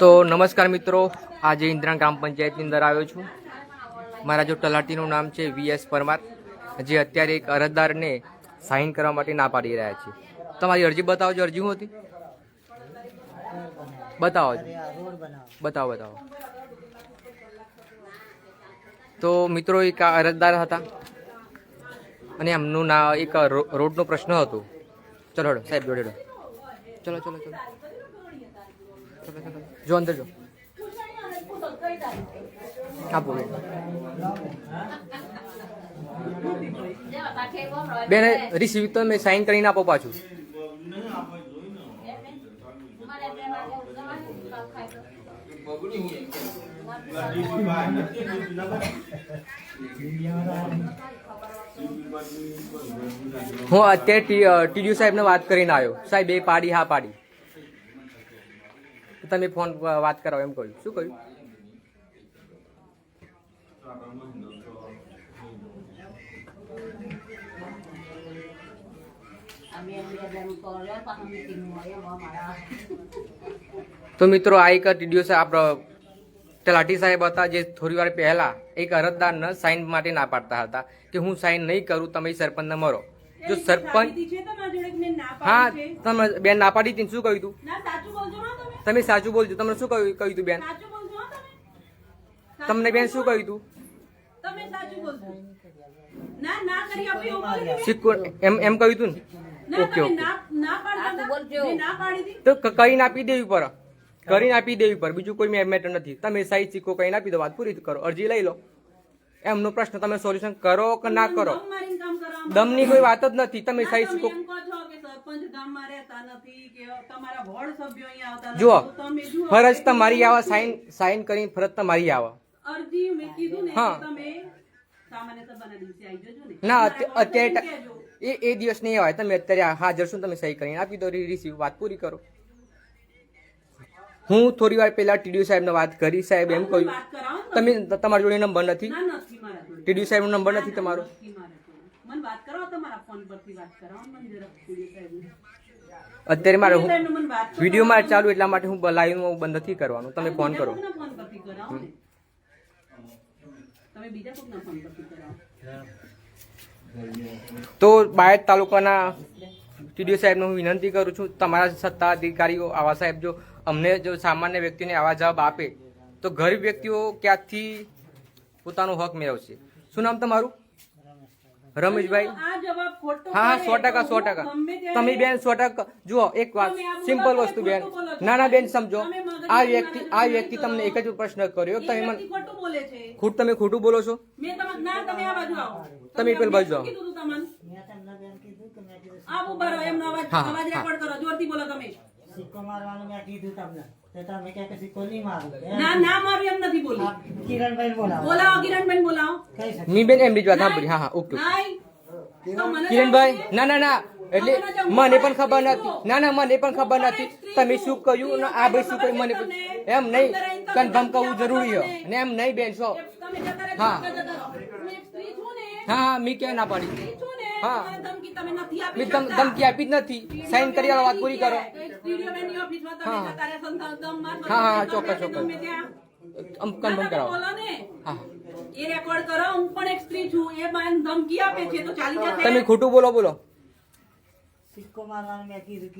તો નમસ્કાર મિત્રો, આજે ઇન્દ્રા ગ્રામ પંચાયતની અંદર આવ્યો છું. મારા જો તલાટીનું નામ છે વી એસ પરમાર, જે અત્યારે એક અરજદારને સાઇન કરવા માટે ના પાડી રહ્યા છે. તમારી અરજી બતાવો છો અરજી હતી? બતાવો બતાવો બતાવો. તો મિત્રો, એક અરજદાર હતા. અને એમનું ના, એક રોડનો પ્રશ્ન હતો. ચલો સાહેબ જોડે હેડો. ચલો ચલો ચલો. ચલો ચલો જો, અંદર જો. આપો બેન રિસીવ મેં સાઈન કરીને આપો પાછું. હું અત્યારે ટીડીયુ સાહેબને વાત કરીને આવ્યો સાહેબ એ પાડી હા પાડી તમે ફોન વાત કરાવો એમ કહ્યું શું કહ્યું તો મિત્રો આ એક ટીડીઓ સાહેબ આપણો તલાટી સાહેબ હતા જે થોડી વાર પહેલા એક અરજદારને સાઇન માટે ના પાડતા હતા કે હું સાઇન નહીં કરું તમે સરપંચને મરો. જો સરપંચ હા તમે બેન ના પાડી હતી શું કહ્યું હતું તમે. સાચું બોલજો તમને શું કહ્યું કહ્યું હતું બેન? તમને બેન શું કહ્યું હતું તમે સાચું બોલજો. ના ના કરી આપી એવું બોલી દીધી. સિક્કો એમ એમ કહ્યું હતું ને? Okay okay. ના ના પાડતા હતા. મેં ના પાડી તો ક- નાપી દેવી પર? કરીને આપી દેવી પર બીજું કોઈ મેટર નથી. તમે સાઈ સિક્કો કહીને આપી દો વાત પૂરી કરો. અરજી લઈ લો. એમનો પ્રશ્ન તમે સોલ્યુશન કરો કે ના કરો? દમની કોઈ વાત જ નથી. તમે સાઈ સહી સિક્કો. જુઓ ફરજ તમારી આવા સાઈન સાઈન કરીને ફરજ તમારી આવા. હા. ને. અત્યારે એ એ દિવસ નહીં આવે તમે અત્યારે હાજર છો તમે સહી કરીને આપી દો રિસીવ વાત પૂરી કરો. હું થોડી વાર પહેલા ટીડીયુ સાહેબને વાત કરી સાહેબ એમ. કહ્યું તમે તમારી જોડે નંબર નથી મારા. ટીડીયુ સાહેબનો નંબર નથી તમારો મારા. અત્યારે મારે હું વીડિયો માં ચાલુ એટલા માટે હું લાઈવ બંધ નથી કરવાનું તમે ફોન કરો. તો બાયડ તાલુકાના ટીડીઓ સાહેબને હું વિનંતી કરું છું તમારા સત્તા અધિકારીઓ આવા સાહેબ જો અમને જો સામાન્ય વ્યક્તિને આવા જવાબ આપે તો ગરીબ વ્યક્તિઓ ક્યાંથી પોતાનો હક મેળવશે? શું નામ તમારું? રમેશભાઈ. આ જવાબ ખોટો હા હા સો ટકા સો ટકા. તમે બેન સો ટકા જુઓ એક વાત. સિમ્પલ વસ્તુ બેન. નાના ના ના બેન સમજો. આ વ્યક્તિ આ વ્યક્તિ તમને એક જ પ્રશ્ન કર્યો. તમે મને ખોટું બોલે છે. ખુદ તમે ખોટું બોલો છો? મેં તમા- ના તમે પેલ બાજુ આવો. હા, સિક્કો મારવાનું મેં કીધું તમને. તો તમે કહે કે સિક્કો નહીં મારું. ના ના મારું એમ નથી બોલી. કિરણભાઈ બોલાવો. બોલાવો કિરણબેન બોલાવો. કઈ શકે? મી બેન એમ જ વાત સાંભળી. હા હા ઓકે કિરણભાઈ? ના ના ના. એટલે મને પણ ખબર નથી. ના ના મને પણ ખબર નથી. તમે શું કહ્યું? ને આ ભાઈ શું કહ્યું? મને એમ નહીં. કન્ફર્મ કરવું જરૂરી છે. ને એમ નહીં બેન છો. હા. હું એક સ્ત્રી છું ને. હા હા મી ક્યાં ના પાડી. હા. મને ધમકી આપી ધમ- ધમકી આપી જ નથી. સાઈન કરી વાત પૂરી કરો. હા. હા, હા, ચોક્કસ, ચોક્કસ. કન્ફર્મ કરાવો. હા. એ રેકોર્ડ કરો હું પણ એક સ્ત્રી છું એ મને ધમકી આપે છે તો ચાલી જશે. તમે ખોટું બોલો બોલો. સિક્કો મારવાનું મેં કીધું.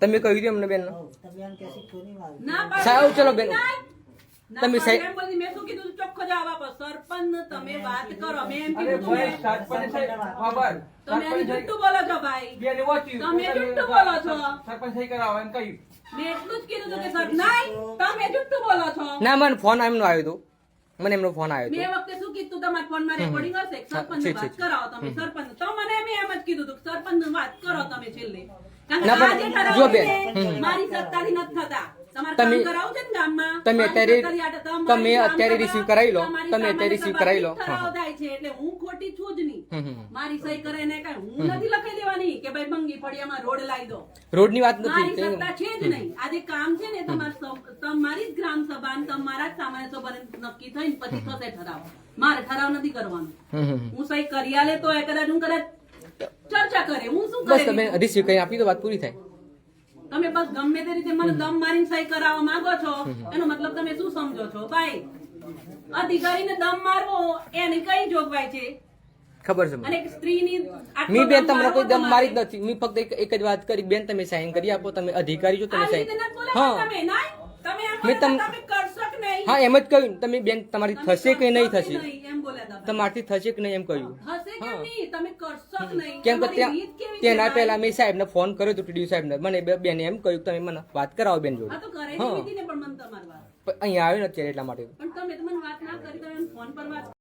તમે કહ્યું હતું એમને બેન હઉ, તમે એમ કે સિક્કો નહીં મારું. ના. સાહેબ, ચલો બેન. તમે સાહેબ- મેં શું કીધું? જવાબ આપો સરપંચ તમે વાત કરો. અમે એમ કીધું ખબર તમે જુઠ્ઠું બોલો છો ભાઈ? તમે જુઠ્ઠું બોલો છો? મેં એટલું જ કીધું કે સર નહીં તમે જુઠ્ઠું બોલો છો? ના મને ફોન એમનો આવ્યો હતો મને એમનો ફોન આવ્યો મેં વખતે શું કીધું તમારા ફોનમાં રેકોર્ડિંગ હશે સરપંચ છે, છે, વાત કરાવો તમે સરપંચ. તો મને એમ જ કીધું હતું સરપંચ વાત કરો તમે છેલ્લે. કારણ કે ઠરાવ. મારી સત્તાથી નથી થતા. તમે- ને તમે અત્યારે- તમે અત્યારે રિસીવ કરાવી લો. તમે અત્યારે રિસીવ કરાવી લો. છે એટલે હું ખોટી છું જ નહીં. મારી સહી કરે ને કઈ. હું નથી લખી દેવાની કે ભાઈ બંગી ફળિયામાં રોડ લાવી દો. રોડની વાત મારી નથી સત્તા છે જ નહીં. આજે કામ છે ને તમાર તમારી જ ગ્રામ સભા ને તમારા જ સામાન્ય સભાને નક્કી થઈને પછી થશે ઠરાવ. મારે ઠરાવ નથી કરવાનો. હું સહી કરી આલે તો એ કદાચ હું કદાચ ચર્ચા કરે. હું શું બસ કરે? તમે રિસીવ કરી આપી દો વાત પૂરી થાય. તમે બસ ગમે તે રીતે મને દમ મારીને સહી કરાવવા માંગો છો એનો મતલબ તમે શું સમજો છો? ભાઈ અધિકારીને દમ મારવો એની કઈ જોગવાઈ છે? ખબર છે અને સ્ત્રીની મી બેન તમને કોઈ દમ મારી જ નથી. મી ફક્ત એક જ વાત કરી. બેન તમે સાઈન કરી આપો. તમે અધિકારી છો તમે સાઈન હા. તમે ના? તમે એમ મેં તમે? હા એમ જ કહ્યું. તમે બેન તમારી થશે કે નહીં થશે? તમારથી થશે કે નહીં એમ કહ્યું. નહીં? તમે કરશો નહીં? કેમ કે ત્યાં તેના પહેલા મેં સાહેબને ફોન કર્યો હતો ટીડીયુ સાહેબને મને બેને એમ કહ્યું તમે મને વાત કરાવો બેન જોડે હા. અહીંયા આવ્યો નથી એટલા માટે પણ તમે તો વાત ના કરી તમે ફોન પર વાત